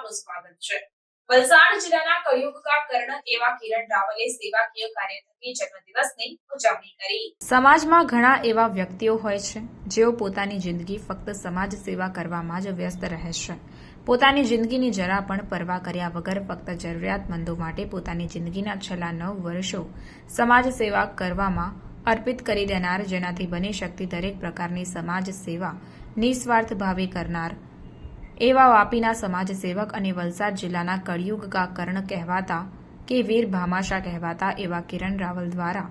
આપનું સ્વાગત છે. વલસાડ જિલ્લાના કળિયુગકા કર્ણ એવા કિરણ રાવલે સેવાકીય કાર્ય થકી જન્મદિવસની ઉજવણી કરી. સમાજમાં ઘણા એવા વ્યક્તિઓ હોય છે, જેઓ પોતાની જિંદગી ફક્ત સમાજ સેવા કરવામાં જ વ્યસ્ત રહે છે. પોતાની જિંદગીની જરા પણ પરવા કર્યા વગર ફક્ત જરૂરિયાતમંદો માટે પોતાની જિંદગીના છેલ્લા નવ વર્ષો સમાજ સેવા કરવામાં અર્પિત કરી દેનાર જેનાથી બની શકતી દરેક પ્રકારની સમાજ સેવા નિસ્વાર્થ ભાવે કરનાર એવા વાપીના સમાજ સેવક અને વલસાડ જિલ્લાના કળિયુગ કા કર્ણ કહેવાતા કે વીર ભામાશા કહેવાતા એવા કિરણ રાવલ દ્વારા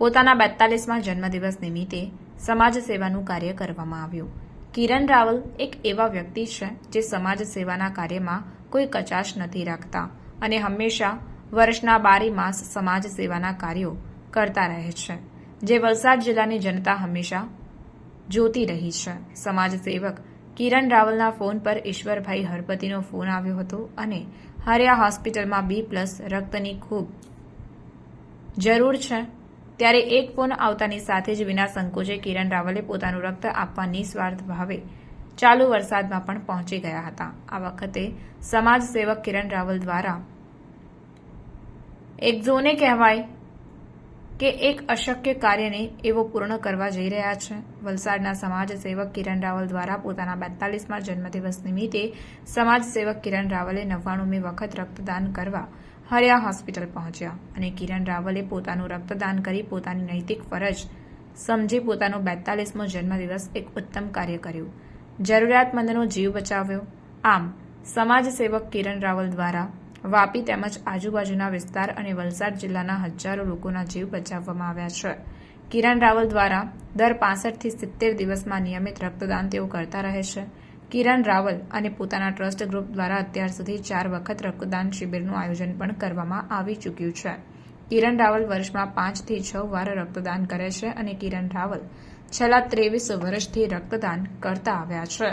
પોતાના બેતાલીસમાં જન્મદિવસ નિમિત્તે સમાજ સેવાનું કાર્ય કરવામાં આવ્યું. કિરણ રાવલ એક એવા વ્યક્તિ છે જે સમાજ સેવાના કાર્યમાં કોઈ કચાશ નથી રાખતા અને હંમેશા વર્ષના બારે માસ સમાજ સેવાના કાર્યો કરતા રહે છે, જે વલસાડ જિલ્લાની જનતા હંમેશા જોતી રહી છે. સમાજ સેવક કિરણ રાવલના ફોન પર ઈશ્વરભાઈ હરપતિનો ફોન આવ્યો હતો અને હરિયા હોસ્પિટલમાં બી પ્લસ રક્તની ખૂબ જરૂર છે. ત્યારે એક ફોન આવતાની સાથે જ વિના સંકોચે કિરણ રાવલે પોતાનું રક્ત આપવા નિસ્વાર્થ ભાવે ચાલુ વરસાદમાં પણ પહોંચી ગયા હતા. આ વખતે સમાજ સેવક કિરણ રાવલ દ્વારા એક ઝોને કહેવાય કે એક અશક્ય કાર્યને એવો પૂર્ણ કરવા જઈ રહ્યા છે. વલસાડના સમાજ સેવક કિરણ રાવલ દ્વારા પોતાના બેતાલીસમાં જન્મદિવસ નિમિત્તે સમાજ સેવક કિરણ રાવલે નવ્વાણુંમી વખત રક્તદાન કરવા હરિયા હોસ્પિટલ પહોંચ્યા અને કિરણ રાવલે પોતાનું રક્તદાન કરી પોતાની નૈતિક ફરજ સમજી પોતાનો બેતાલીસમો જન્મદિવસ એક ઉત્તમ કાર્ય કર્યું. જરૂરિયાતમંદનો જીવ બચાવ્યો. આમ, સમાજ સેવક કિરણ રાવલ દ્વારા વાપી તેમજ આજુબાજુના વિસ્તાર અને વલસાડ જિલ્લાના હજારો લોકોના જીવ બચાવવામાં આવ્યા છે. કિરણ રાવલ દ્વારા દર પાસઠથી સિત્તેર દિવસમાં નિયમિત રક્તદાન તેઓ કરતા રહે છે. કિરણ રાવલ અને પોતાના ટ્રસ્ટ ગ્રુપ દ્વારા અત્યાર સુધી ચાર વખત રક્તદાન શિબિરનું આયોજન પણ કરવામાં આવી ચૂક્યું છે. કિરણ રાવલ વર્ષમાં પાંચથી છ વાર રક્તદાન કરે છે અને કિરણ રાવલ છેલ્લા ત્રેવીસ વર્ષથી રક્તદાન કરતા આવ્યા છે.